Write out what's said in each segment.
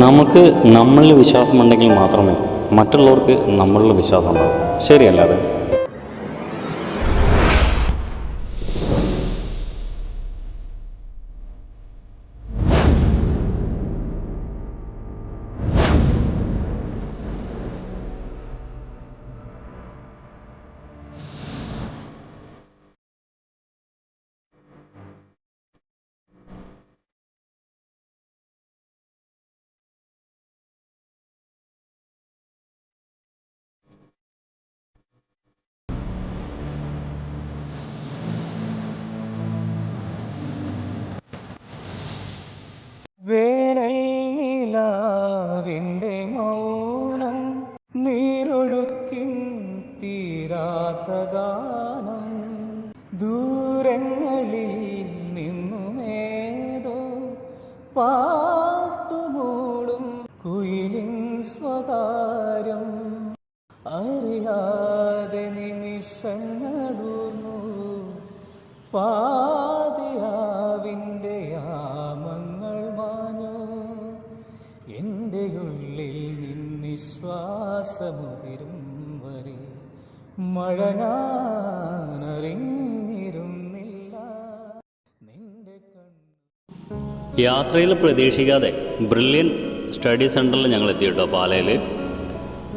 നമുക്ക് നമ്മളിൽ വിശ്വാസമുണ്ടെങ്കിൽ മാത്രമേ മറ്റുള്ളവർക്ക് നമ്മളിൽ വിശ്വാസം ഉണ്ടാവും ശരിയല്ലാതെ ഗാനം ദൂരങ്ങളിൽ നിന്നുമേതോ പാട്ടുമൂടും കുയിലിൻ സ്വകാരം അറിയാതെ നിമിഷങ്ങളൂർന്നു പാതിരാവിന്റെ യാമങ്ങൾ മാഞ്ഞു. എന്റെ ഉള്ളിൽ നിന്നിശ്വാസമുതിരും നിന്റെ യാത്രയിൽ പ്രതീക്ഷിക്കാതെ ബ്രില്യൻ സ്റ്റഡി സെന്ററിൽ ഞങ്ങൾ എത്തി കേട്ടോ പാലയിൽ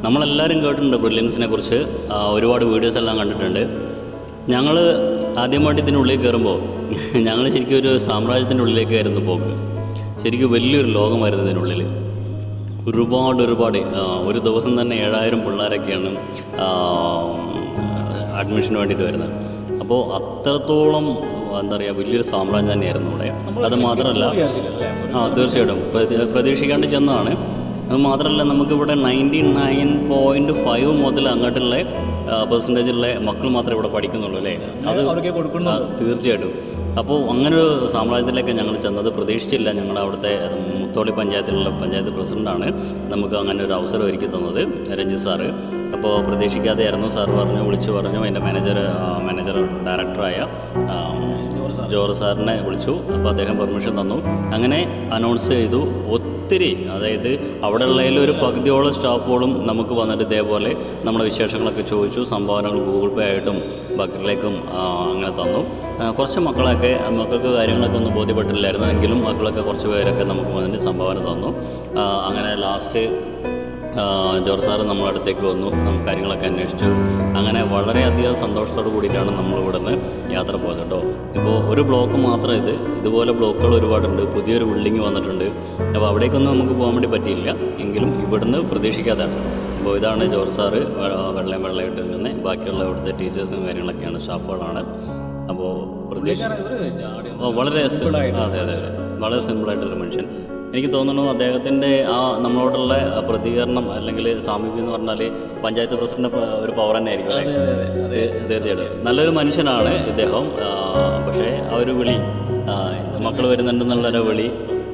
നമ്മളെല്ലാവരും കേട്ടിട്ടുണ്ട് ബ്രില്യൻസിനെ കുറിച്ച്. ഒരുപാട് വീഡിയോസ് എല്ലാം കണ്ടിട്ടുണ്ട്. ഞങ്ങൾ ആദ്യമായിട്ട് ഇതിനുള്ളിൽ കയറുമ്പോൾ ഞങ്ങൾ ശരിക്കും ഒരു സാമ്രാജ്യത്തിന്റെ ഉള്ളിലേക്കായിരുന്നു പോക്ക്. ശരിക്കും വലിയൊരു ലോകമായിരുന്നു ഇതിനുള്ളിൽ ഒരുപാട് ഒരുപാട് ഒരു ദിവസം തന്നെ ഏഴായിരം പിള്ളേരൊക്കെയാണ് അഡ്മിഷന് വേണ്ടിയിട്ട് വരുന്നത്. അപ്പോൾ അത്രത്തോളം എന്താ പറയുക വലിയൊരു സാമ്രാജ്യം തന്നെയായിരുന്നു ഇവിടെ അത് മാത്രമല്ല ആ തീർച്ചയായിട്ടും. പ്രതി- പ്രതീക്ഷിക്കാണ്ട് ചെന്നതാണ്. അത് മാത്രമല്ല നമുക്കിവിടെ നയന്റി നയൻ പോയിന്റ് ഫൈവ് മുതൽ അങ്ങോട്ടുള്ള പെർസെന്റേജുള്ള മക്കൾ മാത്രമേ ഇവിടെ പഠിക്കുന്നുള്ളൂ അല്ലേ? അത് കൊടുക്കുന്ന. തീർച്ചയായിട്ടും. അപ്പോൾ അങ്ങനൊരു സാമ്രാജ്യത്തിലേക്ക് ഞങ്ങൾ ചെന്നത് പ്രതീക്ഷിച്ചില്ല. ഞങ്ങളുടെ അവിടുത്തെ മുത്തോളി പഞ്ചായത്തിലുള്ള പഞ്ചായത്ത് പ്രസിഡന്റാണ് നമുക്ക് അങ്ങനെ ഒരു അവസരം ഒരുക്കി തന്നത് രഞ്ജിത് സാറ്. അപ്പോൾ പ്രതീക്ഷിക്കാതെയായിരുന്നു സാർ പറഞ്ഞു വിളിച്ചു പറഞ്ഞു. എന്റെ മാനേജർ മാനേജർ ഡയറക്ടറായ ജോർ ജോർജ് സാറിനെ വിളിച്ചു. അപ്പോൾ അദ്ദേഹം പെർമിഷൻ തന്നു. അങ്ങനെ അനൗൺസ് ചെയ്തു. ഒത്തിരി അതായത് അവിടെ ഉള്ളതിൽ ഒരു പകുതിയോളം സ്റ്റാഫുകളും നമുക്ക് വന്നിട്ട് ഇതേപോലെ നമ്മുടെ വിശേഷങ്ങളൊക്കെ ചോദിച്ചു സംഭാവനകൾ ഗൂഗിൾ പേ ആയിട്ടും ബക്കറ്റിലേക്കും അങ്ങനെ തന്നു. കുറച്ച് മക്കളൊക്കെ മക്കൾക്ക് കാര്യങ്ങളൊക്കെ ഒന്നും ബോധ്യപ്പെട്ടില്ലായിരുന്നു എങ്കിലും മക്കളൊക്കെ കുറച്ച് പേരൊക്കെ നമുക്ക് വന്നിട്ട് സംഭാവന തന്നു. അങ്ങനെ ലാസ്റ്റ് ജോർജ് സാറ് നമ്മുടെ അടുത്തേക്ക് വന്നു. നമുക്ക് കാര്യങ്ങളൊക്കെ അന്വേഷിച്ചു. അങ്ങനെ വളരെയധികം സന്തോഷത്തോട് കൂടിയിട്ടാണ് നമ്മൾ ഇവിടുന്ന് യാത്ര പോയത് കേട്ടോ. ഇപ്പോൾ ഒരു ബ്ലോക്ക് മാത്രം ഇത്. ഇതുപോലെ ബ്ലോക്കുകൾ ഒരുപാടുണ്ട്. പുതിയൊരു ബിൽഡിംഗ് വന്നിട്ടുണ്ട്. അപ്പോൾ അവിടേക്കൊന്നും നമുക്ക് പോകാൻ വേണ്ടി പറ്റിയില്ല. എങ്കിലും ഇവിടുന്ന് പ്രതീക്ഷിക്കാതാണ്. അപ്പോൾ ഇതാണ് ജോർജ് സാറ് വെള്ളം വെള്ളമായിട്ട് നിന്ന് ബാക്കിയുള്ള ഇവിടുത്തെ ടീച്ചേഴ്സും കാര്യങ്ങളൊക്കെയാണ് സ്റ്റാഫുകളാണ്. അപ്പോൾ പ്രതീക്ഷ വളരെ അതെ അതെ. വളരെ സിമ്പിളായിട്ടൊരു മനുഷ്യൻ. എനിക്ക് തോന്നുന്നു അദ്ദേഹത്തിന്റെ ആ നമ്മളോടുള്ള പ്രതികരണം അല്ലെങ്കിൽ സാമീപ്യം എന്ന് പറഞ്ഞാൽ പഞ്ചായത്ത് പ്രസിഡന്റ് ഒരു പവർ തന്നെ ആയിരിക്കും തീർച്ചയായിട്ടും. നല്ലൊരു മനുഷ്യനാണ് ഇദ്ദേഹം. പക്ഷേ ആ ഒരു വിളി മക്കൾ വരുന്നുണ്ടെന്നുള്ളൊരു വിളി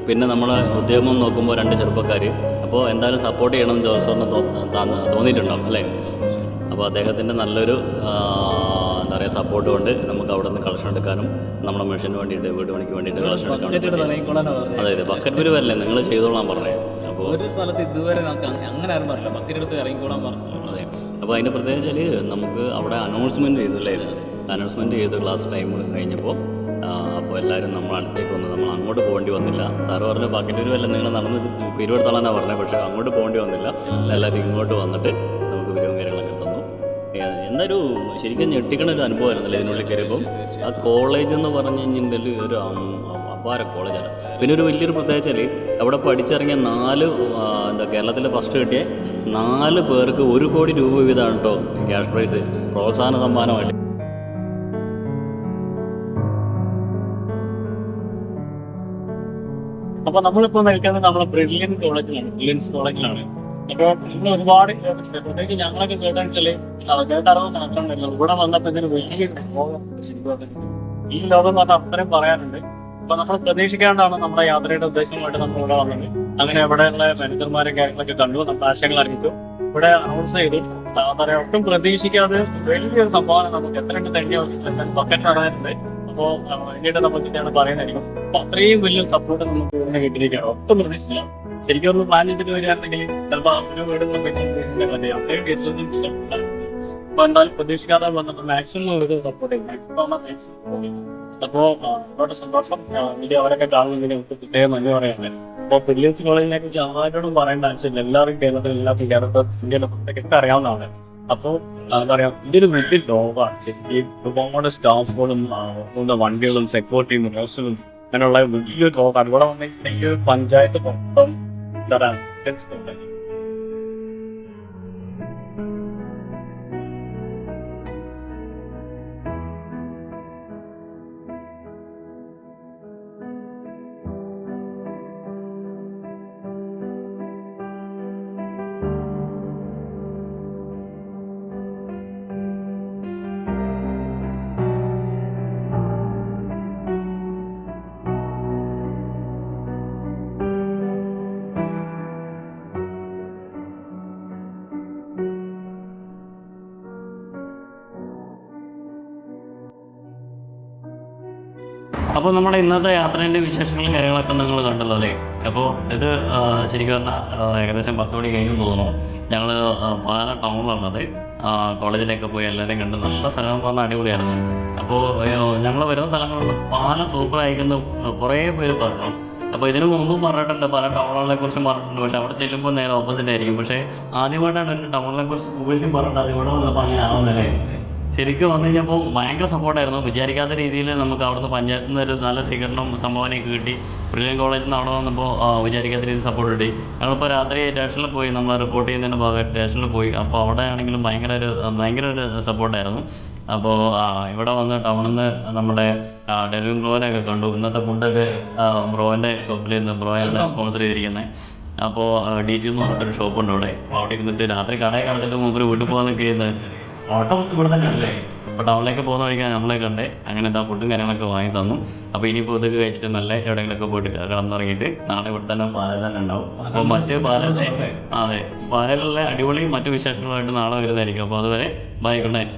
പിന്നെ നമ്മളെ ഉദ്യമം നോക്കുമ്പോൾ രണ്ട് ചെറുപ്പക്കാർ അപ്പോൾ എന്തായാലും സപ്പോർട്ട് ചെയ്യണം ജോസഫിന് തോന്നിയിട്ടുണ്ടാവും അല്ലേ? അപ്പോൾ അദ്ദേഹത്തിന്റെ നല്ലൊരു പറയുക സപ്പോർട്ട് കൊണ്ട് നമുക്ക് അവിടെ നിന്ന് കളക്ഷൻ എടുക്കാനും നമ്മുടെ മെഷീന് വേണ്ടിയിട്ട് വീട് പണിക്ക് വേണ്ടിയിട്ട് കളക്ഷൻ എടുക്കാനും അതെ അതെ ബക്കറ്റ് പേര് വരില്ലേ? നിങ്ങൾ ചെയ്തോളാൻ പറഞ്ഞേ. അപ്പോൾ ഒരു സ്ഥലത്ത് ഇതുവരെ നമുക്ക് അങ്ങ- അങ്ങനെ ആരും പറഞ്ഞില്ല. ബക്കറ്റ് എടുത്ത് ഇറങ്ങിക്കോളാൻ പറഞ്ഞു അതെ. അപ്പോൾ അതിന്റെ പ്രത്യേകിച്ച് നമുക്ക് അവിടെ അനൗൺസ്മെന്റ് ചെയ്തില്ലേ? അനൗൺസ്മെന്റ് ചെയ്ത് ക്ലാസ് ടൈം കഴിഞ്ഞപ്പോൾ അപ്പോൾ എല്ലാവരും നമ്മൾ അടുത്തേക്ക് വന്നു. നമ്മൾ അങ്ങോട്ട് പോകേണ്ടി വന്നില്ല. സാറ് പറഞ്ഞു ബക്കറ്റ് പിരിവല്ല നിങ്ങൾ നടന്ന് പിരിവെടുത്തോളാനാണ് പറഞ്ഞത് പക്ഷേ അങ്ങോട്ട് പോകേണ്ടി വന്നില്ല. എല്ലാവരും ഇങ്ങോട്ട് വന്നിട്ട് നമുക്ക് പിരിവും ഏ- എന്നൊരു ശരിക്കും ഞെട്ടിക്കണ ഒരു അനുഭവമായിരുന്നു ഇതിനുള്ളിൽ കയറിയപ്പോൾ ആ കോളേജ് എന്ന് പറഞ്ഞു കഴിഞ്ഞിട്ടുണ്ടെങ്കിൽ ഒരു അപാര കോളേജാണ് പിന്നെ ഒരു വലിയൊരു പ്രത്യേകിച്ചാൽ അവിടെ പഠിച്ചിറങ്ങിയ നാല് എന്താ കേരളത്തിലെ ഫസ്റ്റ് കിട്ടിയ നാല് പേർക്ക് ഒരു കോടി രൂപ വീതമാണ് കേട്ടോ ക്യാഷ് പ്രൈസ് പ്രോത്സാഹന സമ്മാനമായിട്ട്. അപ്പൊ നമ്മളിപ്പോ നിൽക്കുന്നത് നമ്മളെ ബ്രില്യൻ കോളേജിലാണ് ബ്രില്യൻസ് കോളേജിലാണ് ഇന്ന് ഒരുപാട് കേട്ടിട്ടുണ്ട്. ഞങ്ങളൊക്കെ കേട്ടാച്ചാൽ കേട്ടറിവ് മാത്രമല്ല ഇവിടെ വന്നപ്പോ ഇതിന് വലിയ ഈ ലോകം നമുക്ക് അത്രയും പറയാനുണ്ട്. അപ്പൊ നമ്മൾ പ്രതീക്ഷിക്കാണ്ടാണ് നമ്മുടെ യാത്രയുടെ ഉദ്ദേശമായിട്ട് നമ്മൾ ഇവിടെ വന്നത്. അങ്ങനെ ഇവിടെയുള്ള മാനേജർമാരും കാര്യങ്ങളൊക്കെ കണ്ടു. നമ്മുടെ ആശയങ്ങൾ അറിയിച്ചു. ഇവിടെ അനൗൺസ് ചെയ്തു. എന്താ ഒട്ടും പ്രതീക്ഷിക്കാതെ വലിയൊരു സംഭാവന നമുക്ക് എത്രയുണ്ട് തന്നെ ബക്കറ്റ് നടന്നിട്ടുണ്ട് അപ്പോ പിന്നീട് നമുക്ക് ഇതാണ് പറയുന്നതായിരിക്കും. അപ്പൊ അത്രയും വലിയ സപ്പോർട്ട് നമുക്ക് ഇതിനെ കിട്ടിയിരിക്കുകയാണ്. ഒട്ടും പ്രതീക്ഷിച്ചില്ല. ശരിക്കും ഒന്ന് പ്ലാൻ ചെയ്തിട്ട് വരികയാണെങ്കിൽ ചിലപ്പോൾ ഒരു വീട് അപ്പൊ എന്തായാലും പ്രതീക്ഷിക്കാതെ വന്നപ്പോൾ മാക്സിമം ഒരു സപ്പോർട്ട് ചെയ്യും മാക്സിമം ഒരുപാട് സന്തോഷം ഇനി അവരൊക്കെ കാണുന്നതിന് നമുക്ക് പ്രത്യേകം നന്ദി പറയാനുള്ളത് അപ്പോൾ ബ്രില്യൻസ് കോളേജിനെ കുറിച്ച് ആരോടും പറയേണ്ട ആവശ്യമില്ല. എല്ലാവരും കേരളത്തിൽ എല്ലാ കേരളത്തിൽ ഇന്ത്യയിലെ പുറത്തേക്കൊക്കെ അറിയാവുന്നതാണ്. അപ്പോൾ എന്താ പറയാ ഇതൊരു വലിയ ലോകമാണ്. ശരിക്കും ഒരുപാട് സ്റ്റാഫുകളും വണ്ടികളും സെക്യൂരിറ്റിയും റോസും അങ്ങനെയുള്ള വലിയൊരു ലോകമാണ്. ഇവിടെ വന്നിട്ടുണ്ടെങ്കിൽ പഞ്ചായത്ത് മൊത്തം എന്താ അപ്പോൾ നമ്മുടെ ഇന്നത്തെ യാത്രേന്റെ വിശേഷങ്ങളും കാര്യങ്ങളൊക്കെ നിങ്ങൾ കണ്ടല്ലോ അല്ലേ? അപ്പോൾ ഇത് ശരിക്കും പറഞ്ഞാൽ ഏകദേശം പത്ത് മണി കഴിഞ്ഞു തോന്നുന്നു. ഞങ്ങൾ പാല ടൗണിലുള്ളത് കോളേജിലേക്ക് പോയി എല്ലാവരെയും കണ്ട് നല്ല സ്ഥലം പറഞ്ഞാൽ അടിപൊളിയായിരുന്നു. അപ്പോൾ ഞങ്ങൾ വരുന്ന സ്ഥലങ്ങളിൽ പാല സൂപ്പർ ആയിരിക്കുന്നു കുറേ പേര് പറഞ്ഞു. അപ്പോൾ ഇതിനു മുമ്പും പറഞ്ഞിട്ടുണ്ട് പല ടൗണുകളെ കുറിച്ചും പറഞ്ഞിട്ടുണ്ട്. പക്ഷേ അവിടെ ചെല്ലുമ്പോൾ നേരെ ഓപ്പോസിറ്റ് ആയിരിക്കും. പക്ഷേ ആദ്യമായിട്ടാണ് ഒരു ടൗണിനെ കുറിച്ച് കൂടുതലും പറഞ്ഞിട്ട് അതിവിടെ വന്നപ്പോൾ അങ്ങനെ ആവുന്നല്ലേ ശരിക്കും വന്നു കഴിഞ്ഞപ്പോൾ ഭയങ്കര സപ്പോർട്ടായിരുന്നു. വിചാരിക്കാത്ത രീതിയിൽ നമുക്ക് അവിടുന്ന് പഞ്ചായത്തിൽ നിന്ന് ഒരു നല്ല സ്വീകരണവും സംഭാവനയൊക്കെ കിട്ടി. ബ്രില്യൻ കോളേജിൽ നിന്ന് അവിടെ വന്നപ്പോൾ വിചാരിക്കാത്ത രീതിയിൽ സപ്പോർട്ട് കിട്ടി. ഞങ്ങളിപ്പോൾ രാത്രി സ്റ്റേഷനിൽ പോയി. നമ്മൾ റിപ്പോർട്ട് ചെയ്യുന്നതിന്റെ ഭാഗമായിട്ട് സ്റ്റേഷനിൽ പോയി. അപ്പോൾ അവിടെ ആണെങ്കിലും ഭയങ്കര ഒരു ഭയങ്കര ഒരു സപ്പോർട്ടായിരുന്നു. അപ്പോൾ ഇവിടെ വന്ന് ടൗണിൽ നിന്ന് നമ്മുടെ ഡെലിവറി ബ്രോനെയൊക്കെ കണ്ടു. ഇന്നത്തെ ഫുഡൊക്കെ ബ്രോന്റെ ഷോപ്പിൽ നിന്ന് ബ്രോയാണ് സ്പോൺസർ ചെയ്തിരിക്കുന്നത് അപ്പോൾ ഡി ടി എന്ന് പറഞ്ഞിട്ടൊരു ഷോപ്പുണ്ട് അപ്പോൾ അവിടെ ഇരുന്നിട്ട് രാത്രി കടയിൽ കടത്തിട്ട് മുമ്പ് വീട്ടിൽ പോകാൻ ചെയ്യുന്നത് ഓട്ടം ഇവിടെ തന്നെ അല്ലേ അപ്പോൾ ടൗണിലേക്ക് പോകുന്ന വഴിക്കാണ് നമ്മളെ കണ്ടേ അങ്ങനെ എന്താ ഫുഡും കാര്യങ്ങളൊക്കെ വാങ്ങി തന്നു. അപ്പോൾ ഇനിയിപ്പോൾ ഇതൊക്കെ കഴിച്ചിട്ട് നല്ല എവിടെയെങ്കിലൊക്കെ പോയിട്ട് കിടന്നിറങ്ങിയിട്ട് നാളെ ഇവിടെ തന്നെ പാല തന്നെ ഉണ്ടാവും. അപ്പോൾ മറ്റ് പാലൽ അതെ പാലയിലുള്ള അടിപൊളി മറ്റു വിശേഷങ്ങളുമായിട്ട് നാളെ വരുന്നതായിരിക്കും. അപ്പോൾ അതുവരെ ബൈ ഗുഡ് നൈറ്റ്.